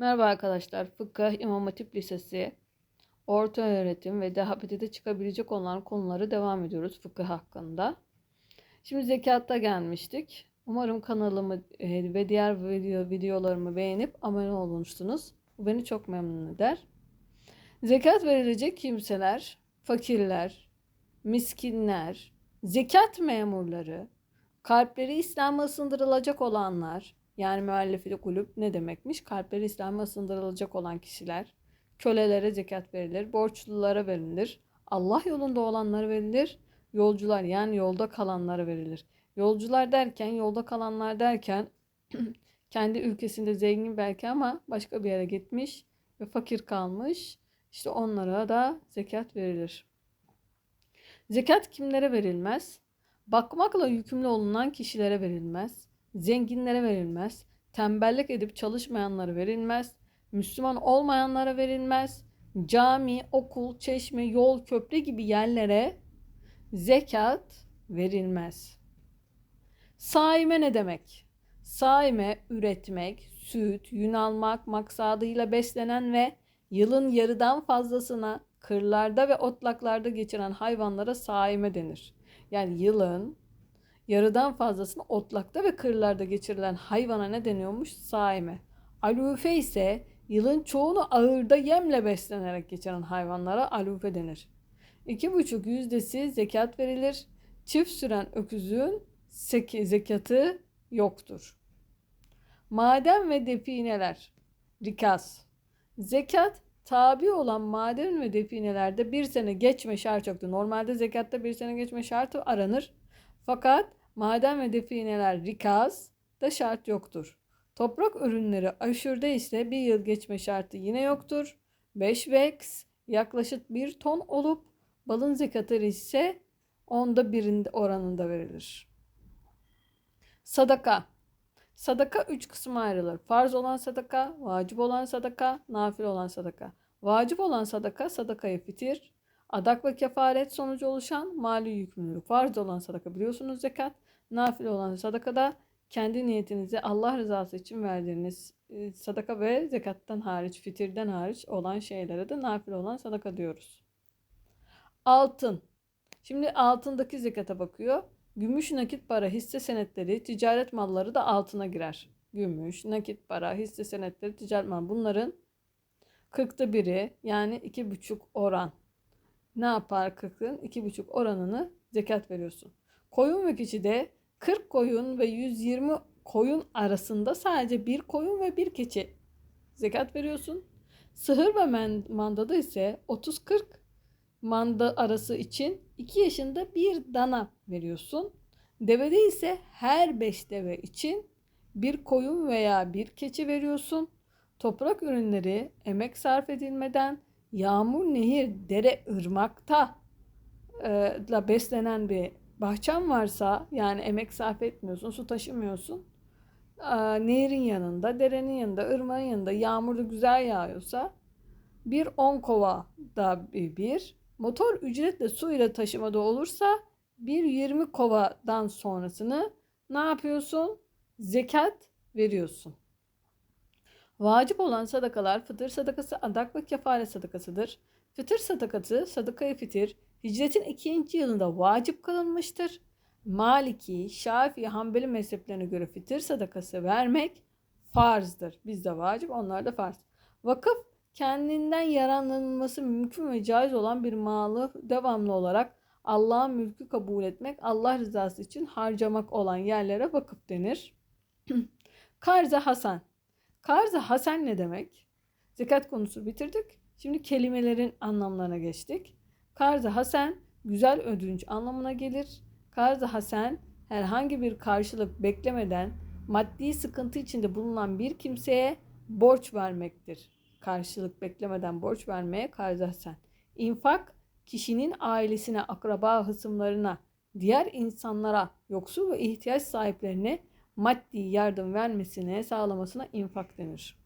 Merhaba arkadaşlar. Fıkıh İmam Hatip Lisesi orta öğretim ve DHBT'de çıkabilecek olan konuları devam ediyoruz fıkıh hakkında. Şimdi zekatta gelmiştik. Umarım kanalımı e, ve diğer video, videolarımı beğenip abone olmuşsunuz. Bu beni çok memnun eder. Zekat verilecek kimseler, fakirler, miskinler, zekat memurları, kalpleri İslam'a ısındırılacak olanlar, yani müellefi kulüp ne demekmiş? Kalpleri İslam'a ısındırılacak olan kişiler, kölelere zekat verilir, borçlulara verilir, Allah yolunda olanlara verilir, yolcular yani yolda kalanlara verilir. Yolcular derken, yolda kalanlar derken kendi ülkesinde zengin belki ama başka bir yere gitmiş ve fakir kalmış. İşte onlara da zekat verilir. Zekat kimlere verilmez? Bakmakla yükümlü olunan kişilere verilmez. Zenginlere verilmez. Tembellik edip çalışmayanlara verilmez. Müslüman olmayanlara verilmez. Cami, okul, çeşme, yol, köprü gibi yerlere zekat verilmez. Saime ne demek? Saime üretmek, süt, yün almak maksadıyla beslenen ve yılın yarıdan fazlasına kırlarda ve otlaklarda geçiren hayvanlara saime denir. Yani yılın yarıdan fazlasını otlakta ve kırlarda geçirilen hayvana ne deniyormuş? Saime. Alufe ise yılın çoğunu ağırda yemle beslenerek geçiren hayvanlara alufe denir. İki buçuk yüzdesi zekat verilir. Çift süren öküzün zekatı yoktur. Maden ve defineler. Rikaz. Zekat tabi olan maden ve definelerde bir sene geçme şart yoktur. Normalde zekatta bir sene geçme şartı aranır. Fakat maden ve defineler rikaz da şart yoktur. Toprak ürünleri aşırıda ise bir yıl geçme şartı yine yoktur. 5 vex yaklaşık 1 ton olup balın zekatı ise onda birinde oranında verilir. Sadaka. Sadaka üç kısma ayrılır. Farz olan sadaka, vacip olan sadaka, nafil olan sadaka. Vacip olan sadaka, sadakayı fitir, adak ve kefaret sonucu oluşan mali yükümlülük. Farz olan sadaka biliyorsunuz zekat. Nafil olan sadaka da kendi niyetinizi Allah rızası için verdiğiniz e, sadaka ve zekattan hariç, fitirden hariç olan şeylere de nafil olan sadaka diyoruz. Altın. Şimdi altındaki zekata bakıyor. Gümüş, nakit para, hisse senetleri, ticaret malları da altına girer. Gümüş, nakit para, hisse senetleri, ticaret malları bunların 40'ta biri yani iki buçuk oran. Ne yapar 40'ın? iki buçuk oranını zekat veriyorsun. Koyun ve keçi de 40 koyun ve 120 koyun arasında sadece bir koyun ve bir keçi zekat veriyorsun. Sığır ve mandada ise 30-40 manda arası için 2 yaşında bir dana veriyorsun. Devede ise her 5 deve için bir koyun veya bir keçi veriyorsun. Toprak ürünleri emek sarf edilmeden yağmur, nehir, dere, ırmakta e, la beslenen bir bahçen varsa yani emek sarf etmiyorsun, su taşımıyorsun. Nehirin yanında, derenin yanında, ırmağın yanında yağmur da güzel yağıyorsa bir 10 kova da bir, motor ücretle su ile taşımada olursa bir 20 kovadan sonrasını ne yapıyorsun? Zekat veriyorsun. Vacip olan sadakalar fıtır sadakası, adak ve kefaret sadakasıdır. Fıtır sadakası, sadakayı fitir, hicretin ikinci yılında vacip kılınmıştır. Maliki, Şafii, Hanbeli mezheplerine göre fitir sadakası vermek farzdır. Bizde vacip, onlar da farz. Vakıf kendinden yararlanılması mümkün ve caiz olan bir malı devamlı olarak Allah'ın mülkü kabul etmek, Allah rızası için harcamak olan yerlere vakıf denir. Karza Hasan. Karza Hasan ne demek? Zekat konusu bitirdik. Şimdi kelimelerin anlamlarına geçtik. Karza Hasan güzel ödünç anlamına gelir. Karza Hasan herhangi bir karşılık beklemeden maddi sıkıntı içinde bulunan bir kimseye borç vermektir. Karşılık beklemeden borç vermeye karza Hasan. İnfak kişinin ailesine, akraba, hısımlarına, diğer insanlara, yoksul ve ihtiyaç sahiplerine maddi yardım vermesine, sağlamasına infak denir.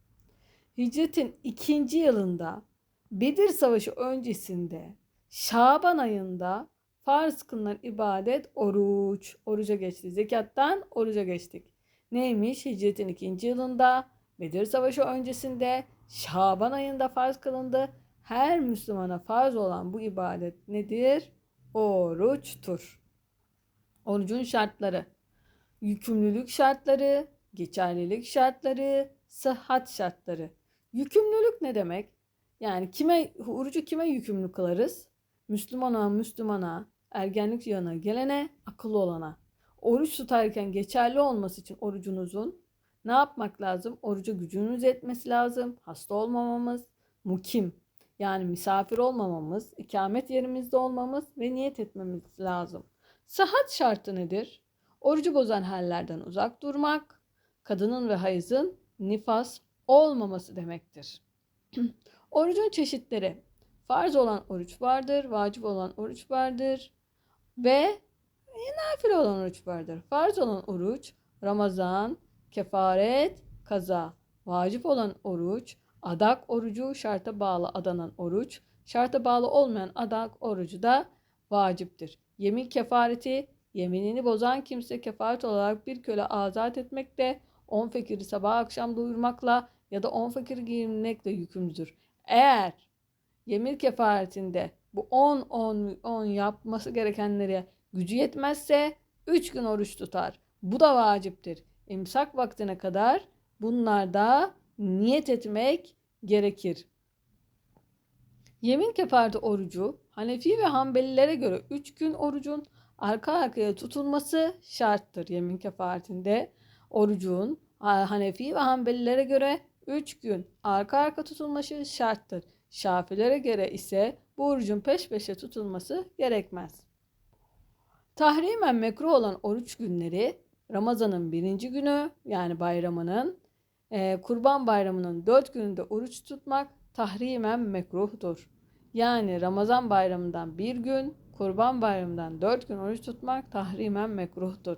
Hicretin ikinci yılında Bedir Savaşı öncesinde Şaban ayında farz kılınan ibadet oruç. Oruca geçti. Zekattan oruca geçtik. Neymiş? Hicretin ikinci yılında Bedir Savaşı öncesinde Şaban ayında farz kılındı. Her Müslümana farz olan bu ibadet nedir? Oruçtur. Orucun şartları, yükümlülük şartları, geçerlilik şartları, sıhhat şartları. Yükümlülük ne demek? Yani kime orucu kime yükümlü kılarız? Müslümana, Müslümana, ergenlik yanına gelene, akıllı olana. Oruç tutarken geçerli olması için orucunuzun ne yapmak lazım? Oruca gücünüz yetmesi lazım. Hasta olmamamız, mukim yani misafir olmamamız, ikamet yerimizde olmamız ve niyet etmemiz lazım. Sıhhat şartı nedir? Orucu bozan hallerden uzak durmak, kadının ve hayızın nifas olmaması demektir. Orucun çeşitleri. Farz olan oruç vardır, vacip olan oruç vardır ve nafile olan oruç vardır. Farz olan oruç Ramazan, kefaret, kaza. Vacip olan oruç, adak orucu, şarta bağlı adanan oruç. Şarta bağlı olmayan adak orucu da vaciptir. Yemin kefareti, yeminini bozan kimse kefaret olarak bir köle azat etmekte, on fakiri sabah akşam doyurmakla ya da on fakir giyinmekle yükümlüdür. Eğer yemin kefaretinde bu 10 10 10 yapması gerekenlere gücü yetmezse 3 gün oruç tutar. Bu da vaciptir. İmsak vaktine kadar bunlarda niyet etmek gerekir. Yemin kefareti orucu Hanefi ve Hanbelilere göre 3 gün orucun arka arkaya tutulması şarttır. Yemin kefaretinde orucun Hanefi ve Hanbelilere göre 3 gün arka arka tutulması şarttır. Şafilere göre ise bu orucun peş peşe tutulması gerekmez. Tahrimen mekruh olan oruç günleri Ramazan'ın birinci günü yani bayramının, e, kurban bayramının dört gününde oruç tutmak tahrimen mekruhtur. Yani Ramazan bayramından bir gün, kurban bayramından dört gün oruç tutmak tahrimen mekruhtur.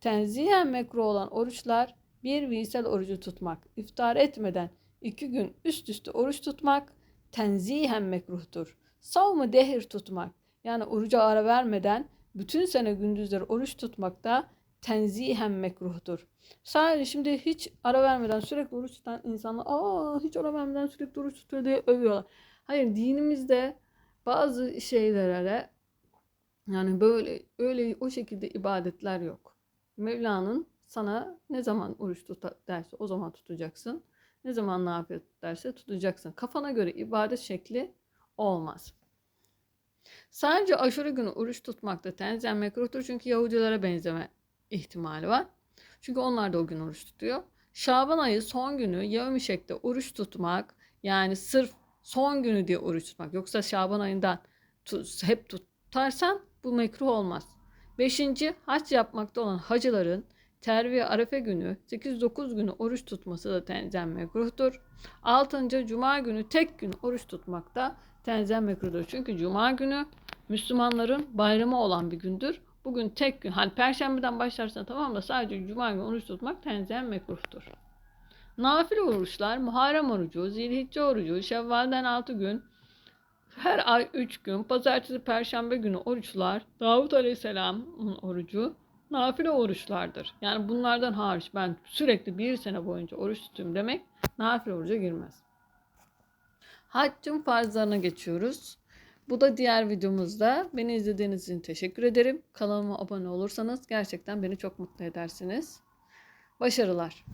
Tenzihen mekruh olan oruçlar bir visel orucu tutmak, iftar etmeden iki gün üst üste oruç tutmak tenzihen mekruhtur. Savmı dehir tutmak yani oruca ara vermeden bütün sene gündüzleri oruç tutmak da tenzihen mekruhtur. Sadece şimdi hiç ara vermeden sürekli oruç tutan insanlar aa hiç ara vermeden sürekli oruç tutuyor diye övüyorlar. Hayır dinimizde bazı şeylere yani böyle öyle o şekilde ibadetler yok. Mevla'nın sana ne zaman oruç tut derse o zaman tutacaksın. Ne zaman ne yapıyor derse tutacaksın. Kafana göre ibadet şekli olmaz. Sadece aşure günü oruç tutmakta tenzen mekruhtur çünkü Yahudilere benzeme ihtimali var. Çünkü onlar da o gün oruç tutuyor. Şaban ayı son günü yevmi şekte oruç tutmak yani sırf son günü diye oruç tutmak. Yoksa Şaban ayından hep tutarsan bu mekruh olmaz. Beşinci hac yapmakta olan hacıların terviye arefe günü 8-9 günü oruç tutması da tenzen mekruhtur. Altıncı cuma günü tek gün oruç tutmak da tenzen mekruhtur. Çünkü cuma günü Müslümanların bayramı olan bir gündür. Bugün tek gün hani perşembeden başlarsan tamam da sadece cuma günü oruç tutmak tenzen mekruhtur. Nafile oruçlar Muharrem orucu, Zilhicce orucu, Şevval'den 6 gün, her ay 3 gün, pazartesi, perşembe günü oruçlar, Davut Aleyhisselam'ın orucu, nafile oruçlardır. Yani bunlardan hariç ben sürekli bir sene boyunca oruç tutayım demek nafile oruca girmez. Haccın farzlarına geçiyoruz. Bu da diğer videomuzda. Beni izlediğiniz için teşekkür ederim. Kanalıma abone olursanız gerçekten beni çok mutlu edersiniz. Başarılar.